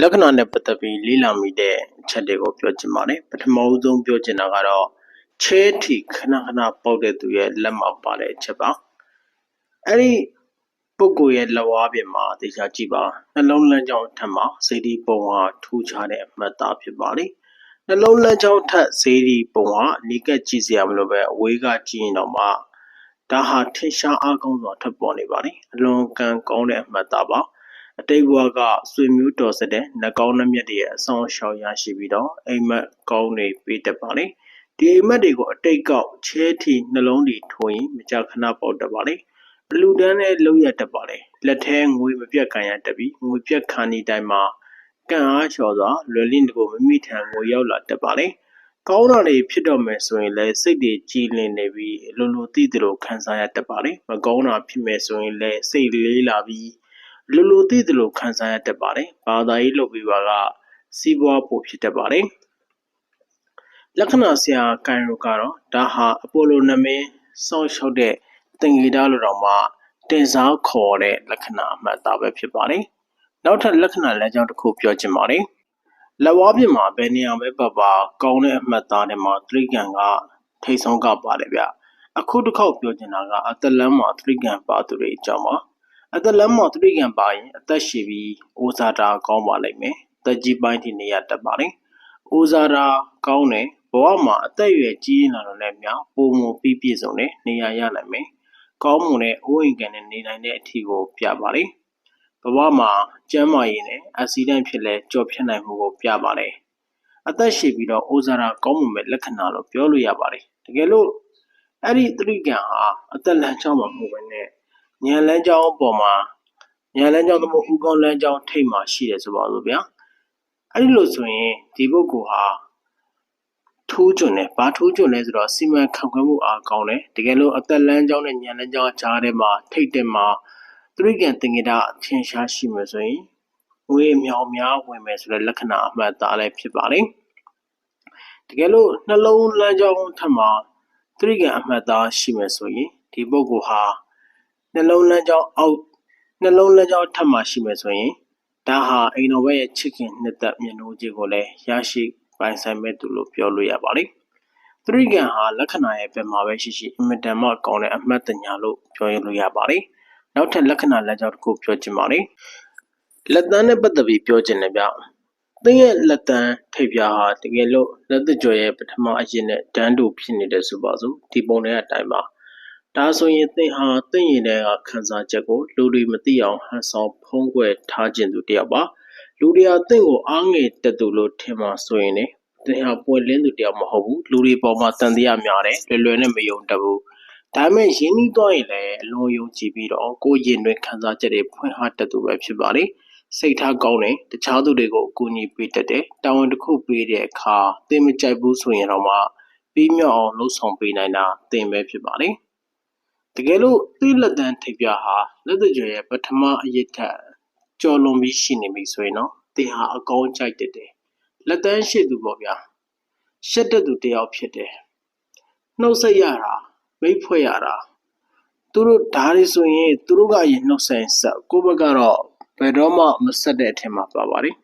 လက္ခဏာနဲ့ပတ်သက်ပြီးလေ့လာမိတဲ့အချက်တွေကိုပြောချင်ပါတယ်ပထမဦးဆုံးပြောချင်တာကတော့ချဲထီခဏခဏပေါက်တဲ့သူရဲ့လက်မှာပါတဲ့အချက်ပါအဲ့ဒီပုဂ္ဂိုလ်ရဲ့လက်ဝါးပြင်မှာတေချာကြည့်ပါနှလုံးလမ်းကြောင်းထက်မှာစေတီပုံဟာထူးခြားတဲ့အမှတ်သားဖြစ်ပါလေနှလုံးလမ်းကြောင်းထက်စေတီပုံဟာအနီးကပ်ကြည့်စရာမလိုပဲအဝေးကကြည့်ရင်တော့မှဒါဟာထင်ရှားအားကောင်းစွာထပ်ပေါ်နေပါလေအလွန်ကန်ကောင်းတဲ့အမှတ်သားပါ အတိတ်ဘဝကဆွေမျိုးတော်စတဲ့နှကောင်းနှမျက်တွေရဲ့အဆောင်ရှောင်ရရှိပြီးတော့အိမ်မက်ကောင်းတွေပေးတတ်ပါလေဒီအိမ်မက်တွေကိုအတိတ်ကောက်ချဲထီနှလုံးတွေထိုးရင်မကြာခဏပေါက်တတ်ပါလေအလူတန်းနဲ့လုံးရတတ်ပါလေလက်ထဲငွေမပြတ်ခံရတတ်ပြီးငွေပြတ်ခံနေတိုင်းမှာကံအားလျှော်စွာလွယ်လင့်တကိုမမိထံငွေရောက်လာတတ်ပါလေကောင်းတာတွေဖြစ်တော့မယ်ဆိုရင်လည်းစိတ်တွေကြည်လင်နေပြီးအလိုလိုသိသလိုခံစားရတတ်ပါလေမကောင်းတာဖြစ်မယ်ဆိုရင်လည်းစိတ်လေးလာပြီး လူလူသိသလိုခံစားရတတ်ပါတယ်။ဘာသာရေးလုပ်ပြီးပါကစီးပွားဖို့ဖြစ်တတ်ပါတယ်။လက္ခဏာဆရာကန်ရိုကတော့ဒါဟာအပိုလိုနမင်းစောင့်ရှောက်တဲ့တင်ဂီတာလိုတော့မှတင်စားခေါ်တဲ့လက္ခဏာအမှတ်သားပဲဖြစ်ပါတယ်။နောက်ထပ်လက္ခဏာလမ်းကြောင်းတစ်ခုပြောချင်ပါတယ်။လက်ဝါးပြင်မှာဘယ်နေရာပဲပတ်ပါကောင်းတဲ့အမှတ်သားတွေမှာသတိကံကထိတ်ဆုံးကပါတယ်ဗျ။အခုတစ်ခေါက်ပြောချင်တာကအတလန်းမှာသတိကံပါသူတွေအကြောင်းပါ။ အသက်လမ်းမော်တတိကံပါရင်အသက်ရှည်ပြီးအိုဇာတာကောင်းပါလိမ့်မယ်။သက်ကြီးပိုင်းထိနေရတတ်ပါလိမ့်။အိုဇာတာကောင်းတယ်ဘဝမှာအသက်အရွယ်ကြီးလာတော့လည်းမြောက်ပုံမပြီးပြည့်စုံတဲ့နေရာရနိုင်မယ်။ကောင်းမွန်တဲ့အိုးအိမ်ကန်နဲ့နေနိုင်တဲ့အထီကိုပြပါလိမ့်။ဘဝမှာကျန်းမာရေးနဲ့အက်ဆီဒန့်ဖြစ်လဲကြော်ဖြတ်နိုင်မှုကိုပြပါလေ။အသက်ရှည်ပြီးတော့အိုဇာတာကောင်းမွန်မဲ့လက္ခဏာလို့ပြောလို့ရပါတယ်။တကယ်လို့အဲ့ဒီတတိကံဟာအသက်လမ်းချောင်းမှာမဟုတ်ဘဲနဲ့ ဉာဏ်လမ်းကြောင်းပေါ်မှာဉာဏ်လမ်းကြောင်းသမုတ်ဥကောင်းလမ်းကြောင်းထိပ်မှာရှိတယ်ဆိုပါစို့ဗျာအဲ့ဒီလိုဆိုရင်ဒီပုဂ္ဂိုလ်ဟာထိုးကျွန်းတယ်ဘာထိုးကျွန်းလဲဆိုတော့စီမံခန့်ခွဲမှုအားကောင်းတယ်တကယ်လို့အသက်လမ်းကြောင်းနဲ့ဉာဏ်လမ်းကြောင်းကြားထဲမှာထိပ်တက်မှာသတိကံသင်္ကေတအထင်ရှားရှိမယ်ဆိုရင်ငွေမြောင်များဝင်မယ်ဆိုတဲ့လက္ခဏာအမှတ်သားလည်းဖြစ်ပါလိမ့်တကယ်လို့နှလုံးလမ်းကြောင်းထက်မှာသတိကံအမှတ်သားရှိမယ်ဆိုရင်ဒီပုဂ္ဂိုလ်ဟာ နှလုံးလမ်းကြောင်းအောက်နှလုံးလမ်းကြောင်းထပ်မှာရှိမယ်ဆိုရင်ဒါဟာအိမ်တော်ဘက်ရဲ့ချစ်ခင်နှစ်သက်မျက်နှာကြီးကိုလည်းရရှိပိုင်ဆိုင်မဲ့သူလို့ပြောလို့ရပါလိမ့်သရိကံဟာလက္ခဏာရဲ့ဘက်မှာပဲရှိရှိအင်မတန်မှကောင်းတဲ့အမှတ်တညာလို့ပြောရလို့ရပါတယ်နောက်ထပ်လက္ခဏာလမ်းကြောင်းတစ်ခုပြောချင်ပါတယ်လက်တန်းနဲ့ပတ်သက်ပြီးပြောချင်တယ်ဗျသင်ရဲ့လက်တန်းထိပ်ပြားဟာတကယ်လို့လက်သကြော်ရဲ့ပထမအရင်နဲ့တန်းတူဖြစ်နေတယ်ဆိုပါစို့ဒီပုံတွေအတိုင်းပါ ဒါဆိုရင်သင်ဟာသင့်ရင်ထဲကခံစားချက်ကိုလူတွေမသိအောင်ဟန်ဆောင်ဖုံးကွယ်ထားခြင်းသူတယောက်ပါလူတွေဟာသင့်ကိုအားငယ်တက်သူလို့ထင်မှာဆိုရင်လည်းသင်ဟာပွင့်လင်းသူတယောက်မဟုတ်ဘူးလူတွေပေါ်မှာတန်တရားများတယ်လွယ်လွယ်နဲ့မယုံတတ်ဘူးဒါပေမဲ့ရင်းနှီးသွားရင်လည်းအလွန်ယုံကြည်ပြီးတော့ကိုယ်ရင်တွင်ခံစားချက်တွေဖွင့်ဟတတ်သူပဲဖြစ်ပါလေစိတ်ထားကောင်းတယ်တခြားသူတွေကိုအကူအညီပေးတတ်တယ်တာဝန်တစ်ခုပေးတဲ့အခါသင်မကြိုက်ဘူးဆိုရင်တော့မှပြီးမြောက်အောင်လှုပ်ဆောင်ပေးနိုင်တာသင်ပဲဖြစ်ပါလေ တကယ်လို့သိလက်တန်းထိပ်ပြဟာလက်တကြွယ်ရဲ့ပထမအရစ်ထက်ကျော်လွန်ပြီးရှိနေပြီဆိုရင်တော့သင်ဟာအကောင်းကြိုက်တဲ့တယ်လက်တန်းရှိသူပေါ့ဗျာရှက်တဲ့သူတယောက်ဖြစ်တယ်နှုတ်ဆက်ရတာမိတ်ဖွဲ့ရတာသူတို့ဓာတ်တွေဆိုရင်သူတို့ကရင်နှုတ်ဆက်ဆက်ကိုဘက်ကတော့ဘယ်တော့မှမဆက်တဲ့အထင်မှာပါပါတယ်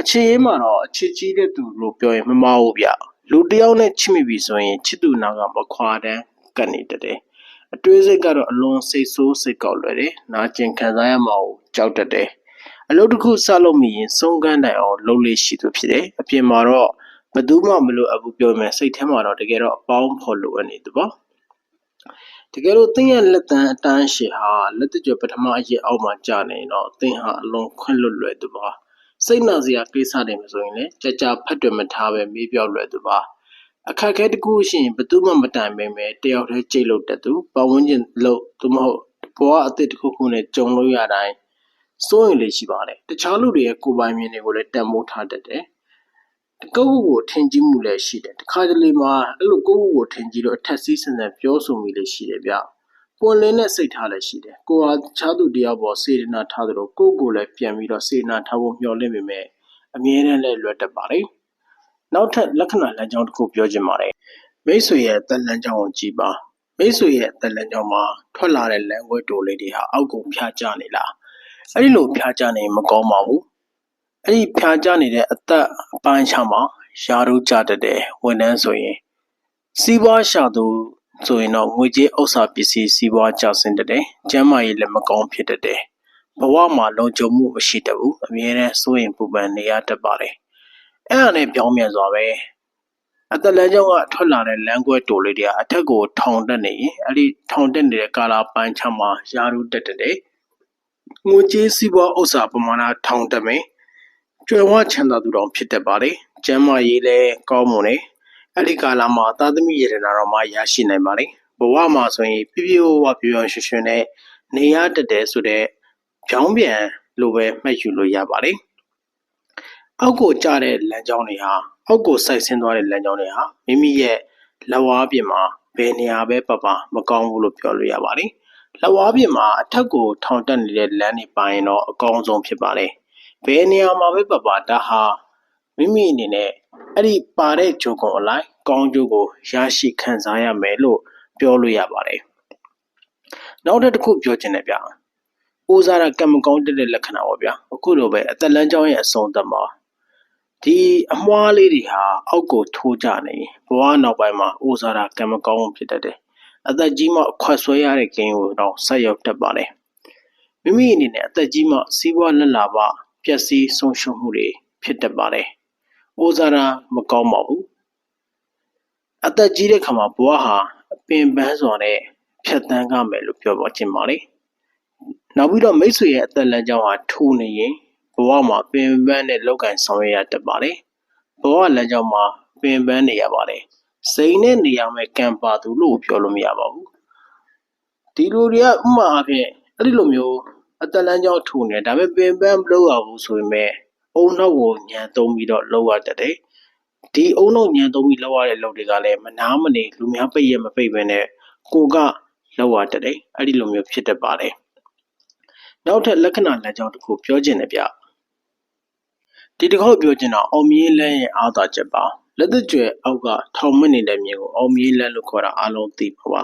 အခြေရေးမှာတော့အချစ်ကြီးတဲ့သူလို့ပြောရင်မမှားဘူးဗျလူတယောက်နဲ့ချစ်မိပြီဆိုရင်ချစ်သူနာကမခွာတန်းကတ်နေတယ် အတွေးစိတ်ကတော့အလွန်စိတ်ဆိုးစိတ်ကောက်လွယ်တယ်။နာကျင်ခံစားရမှာကိုကြောက်တတ်တယ်။အလုပ်တစ်ခုစလုပ်မိရင်ဆုံးကန်းနိုင်အောင်လုပ်လို့ရှိသူဖြစ်တယ်။အပြင်မှာတော့ဘသူမှမလိုအပ်ဘူးပြောမယ်စိတ်ထဲမှာတော့တကယ်တော့အပေါင်းဖော်လိုအပ်နေသူပေါ့။တကယ်လို့သင်ရဲ့လက်တန်းအတန်းရှည်ဟာလက်တကြွပထမအရေးအောက်မှာကြာနေတော့သင်ဟာအလွန်ခွင့်လွတ်လွယ်သူပါ။စိတ်နာစရာကိစ္စတွေမဆိုရင်လည်းကြာကြာဖတ်တွေ့မထားပဲမေးပြောလွယ်သူပါ။ အခက်အခဲတစ်ခုရှိရင်ဘယ်သူမှမတိုင်ပင်ပဲတယောက်တည်းကြိတ်လို့တက်သူပတ်ဝန်းကျင်လို့သို့မဟုတ်ဘဝအသစ်တစ်ခုခုနဲ့ကြုံလို့ရတိုင်းစိုးရင်လေးရှိပါတယ်တခြားလူတွေရဲ့ကိုယ်ပိုင်မြင်တွေကိုလည်းတန်ဖိုးထားတတ်တယ်ကိုယ့်ကိုယ်ကိုထင်ကြီးမှုလည်းရှိတယ်တခါတလေမှာအဲ့လိုကိုယ့်ကိုယ်ကိုထင်ကြီးတော့အထက်စီးဆန်ဆန်ပြောဆိုမိလည်းရှိတယ်ဗျပွန်လင်းတဲ့စိတ်ထားလည်းရှိတယ်ကိုယ်ဟာတခြားသူတယောက်ပေါ်စေတနာထားသလိုကိုယ့်ကိုယ်လည်းပြန်ပြီးတော့စေတနာထားဖို့မျှော်လင့်ပေမဲ့အမြဲတမ်းလည်းလွယ်တတ်ပါတယ် နောက်ထပ်လက္ခဏာလမ်းကြောင်းတစ်ခုပြောချင်ပါတယ်မိတ်ဆွေရဲ့သက်လမ်းကြောင်းကိုကြည့်ပါမိတ်ဆွေရဲ့သက်လမ်းကြောင်းမှာထွက်လာတဲ့လမ်းခွဲတိုလေးတွေဟာအောက်ကိုဖျားကျနေလားအဲ့ဒီလိုဖျားကျနေမကောင်းပါဘူးအဲ့ဒီဖြာကြနေတဲ့အသက်အပိုင်းခြားမှာယာတို့ကြတတ်တဲ့ဝန်ထမ်းဆိုရင်စီးပွားရှာသူဆိုရင်တော့ငွေကြေးဥစ္စာပစ္စည်းစီးပွားကျဆင်းတတ်တယ်။ကျန်းမာရေးလည်းမကောင်းဖြစ်တတ်တယ်။ဘဝမှာလုံခြုံမှုမရှိတတ်ဘူး။အမြဲတမ်းစိုးရိမ်ပူပန်နေရတတ်ပါတယ်။ အဲ့ဒါနဲ့ပြောင်းပြန်စွာပဲအသက်လမ်းကြောင်းကထွက်လာတဲ့လမ်းကွဲတိုလေးတွေကအထက်ကိုထောင်တက်နေရင်အဲ့ဒီထောင်တက်နေတဲ့ကာလာပိုင်းချမှာယာတို့တက်တက်တယ်။ငွေကြေးစီးပွားဥစ္စာပမာဏထောင်တက်မယ်။ကျွယ်ဝချမ်းသာသူတော်ဖြစ်တတ်ပါတယ်။ကျန်းမာရေးလည်းကောင်းမွန်တယ်။အဲ့ဒီကာလမှာသာသမီရတနာတော်မှရရှိနိုင်ပါတယ်။ဘဝမှာဆိုရင်ပြည့်ပြည့်ဝဝပြောင်းရွှင်ရွှင်နဲ့နေရတတ်တယ်ဆိုတဲ့ကြောင်းပြန်လိုပဲမှတ်ယူလို့ရပါတယ်။ အောက်ကိုကျတဲ့လမ်းကြောင်းတွေဟာအောက်ကိုစိုက်ဆင်းသွားတဲ့လမ်းကြောင်းတွေဟာမိမိရဲ့လက်ဝါးပြင်မှာဘယ်နေရာပဲပပမကောင်းဘူးလို့ပြောလို့ရပါတယ်။လက်ဝါးပြင်မှာအထက်ကိုထောင်တက်နေတဲ့လမ်းတွေပိုင်းတော့အကောင်းဆုံးဖြစ်ပါတယ်။ဘယ်နေရာမှာပဲပပဒါဟာမိမိအနေနဲ့အဲ့ဒီပါတဲ့ဂျိုကွန်အလိုက်ကောင်းကျိုးကိုရရှိခံစားရမယ်လို့ပြောလို့ရပါတယ်။နောက်တစ်ခုပြောချင်တယ်ဗျ။ဦးစားရကံမကောင်းတဲ့လက္ခဏာပေါ့ဗျာ။အခုလိုပဲအသက်လမ်းကြောင်းရဲ့အဆုံးသတ်မှာ ဒီအမွှားလေးတွေဟာ အောက်ကိုထိုးကြနေဘဝနောက်ပိုင်းမှာ အိုဇာတာကံမကောင်းဖြစ်တတ်တယ်။အသက်ကြီးမှခွက်ဆွဲရတဲ့ကိန်းကိုတော့ဆက်ရောက်တတ်ပါတယ်။မိမိအနေနဲ့အသက်ကြီးမှစီးပွားလက်လာပပျက်စီးဆုံးရှုံးမှုတွေဖြစ်တတ်ပါတယ်။အိုဇာတာမကောင်းပါဘူး။အသက်ကြီးတဲ့ခါမှာဘဝဟာအပင်ပန်းစွာနဲ့ဖြတ်တန်းကမယ်လို့ပြောပေါ်ခြင်းပါလေ။နောက်ပြီးတော့မိတ်ဆွေရဲ့အသက်လမ်းကြောင်းဟာထိုးနေရင် ဘဝမှာပင်ပန်းတဲ့လောက်ကင်ဆောင်ရွက်ရတတ်ပါတယ်။ဘဝလမ်းကြောင်းမှာပင်ပန်းနေရပါတယ်။စိန်နဲ့နေရမယ်ကံပါသူလို့ပြောလို့မရပါဘူး။ဒီလိုတွေကဥမာအဖြစ်အဲ့ဒီလိုမျိုးအသက်လမ်းကြောင်းထိုးနေဒါပေမဲ့ပင်ပန်းမလုပ်ရဘူးဆိုပေမဲ့အုံနောက်ကိုညံသုံးပြီးတော့လုပ်ရတတ်တယ်။ဒီအုံနောက်ညံသုံးပြီးလုပ်ရတဲ့လုပ်တွေကလည်းမနာမနေလူများပိတ်ရမပိတ်ပဲနဲ့ကိုကလောက်ရတတ်တယ်။အဲ့ဒီလိုမျိုးဖြစ်တတ်ပါတယ်။နောက်ထပ်လက္ခဏာလမ်းကြောင်းတစ်ခုပြောချင်တယ်ဗျ။ ဒီတစ်ခေါက်ပြောချင်တာအောင်မြင်လန်းရဲ့အားသာချက်ပါလက်သက်ကျွဲအောက်ကထောင်မနေတဲ့မြေကိုအောင်မြင်လန်းလို့ခေါ်တာအားလုံးသိပါပါ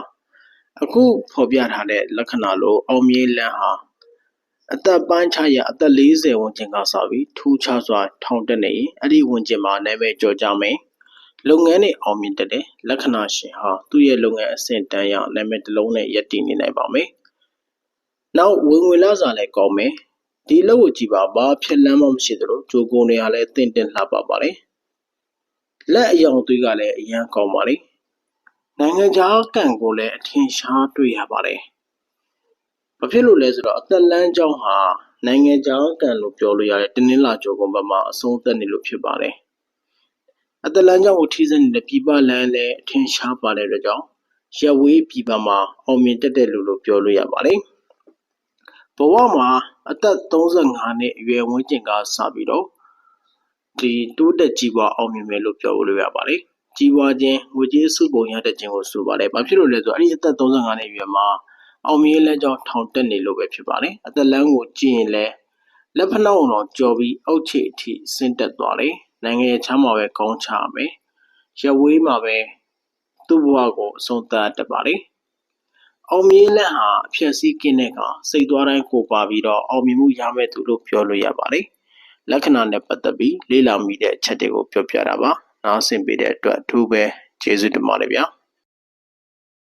အခုဖော်ပြထားတဲ့လက္ခဏာလို့အောင်မြင်လန်းဟာအသက်ပိုင်းခြားရအသက်40ဝန်းကျင်ကစပြီးထူးခြားစွာထောင်တက်နေရင်အဲ့ဒီဝန်းကျင်မှာနာမည်ကျော်ကြမယ်လုပ်ငန်းတွေအောင်မြင်တဲ့လက္ခဏာရှင်ဟာသူ့ရဲ့လုပ်ငန်းအဆင့်တန်းရနာမည်တစ်လုံးနဲ့ယက်တည်နေနိုင်ပါမယ်နောက်ဝင်ဝင်လာစားလည်းကောင်းမယ် ဒီအလုပ်ကိုကြည့်ပါဘာဖြစ်လန်းမှမရှိသလိုဂျိုကုန်တွေကလည်းတင့်တင်လှပပါတယ်လက်အယောင်သွေးကလည်းအရန်ကောင်းပါလေနိုင်ငံခြားကံကိုလည်းအထင်ရှားတွေ့ရပါတယ်ဘာဖြစ်လို့လဲဆိုတော့အသက်လန်းကြောင်းဟာနိုင်ငံခြားကံလို့ပြောလို့ရတဲ့တင်းနှင်းလာကြောကုန်ဘက်မှာအဆုံးသက်နေလို့ဖြစ်ပါတယ်အသက်လန်းကြောင်းကိုထိစပ်နေတဲ့ပြည်ပလန်းလည်းအထင်ရှားပါတဲ့အတွက်ကြောင့်ရက်ဝေးပြည်ပမှာအောင်မြင်တက်တဲ့လူလို့ပြောလို့ရပါတယ် ဘဝမှာအသက်35နှစ်အရွယ်ဝန်းကျင်ကစပြီးတော့ဒီတိုးတက်ကြီးပွားအောင်မြင်မယ်လို့ပြောလို့ရပါတယ်။ကြီးပွားခြင်းငွေကြေးစုပုံရတဲ့ခြင်းကိုဆိုပါတယ်။ဘာဖြစ်လို့လဲဆိုတော့အဲ့ဒီအသက်35နှစ်အရွယ်မှာအောင်မြင်လမ်းကြောင်းထောင်တက်နေလို့ပဲဖြစ်ပါတယ်။အသက်လမ်းကိုကြည့်ရင်လည်းလက်ဖက်နှောင်းတော်ကြော်ပြီးအောက်ခြေအထိဆင်းတက်သွားတယ်။နိုင်ငံရဲ့ချမ်းမှာပဲကောင်းချမယ်။ရဝေးမှာပဲသူ့ဘဝကိုအဆုံးသတ်တတ်ပါတယ်။ အောင်မြင်လက်ဟာအဖြက်စီးကင်းတဲ့ကစိတ်သွားတိုင်းကိုပါပြီးတော့အောင်မြင်မှုရမဲ့သူလို့ပြောလို့ရပါတယ်။လက္ခဏာနဲ့ပတ်သက်ပြီးလေ့လာမိတဲ့အချက်တွေကိုပြောပြတာပါ။နားဆင်ပေးတဲ့အတွက်အထူးပဲကျေးဇူးတင်ပါတယ်ဗျာ။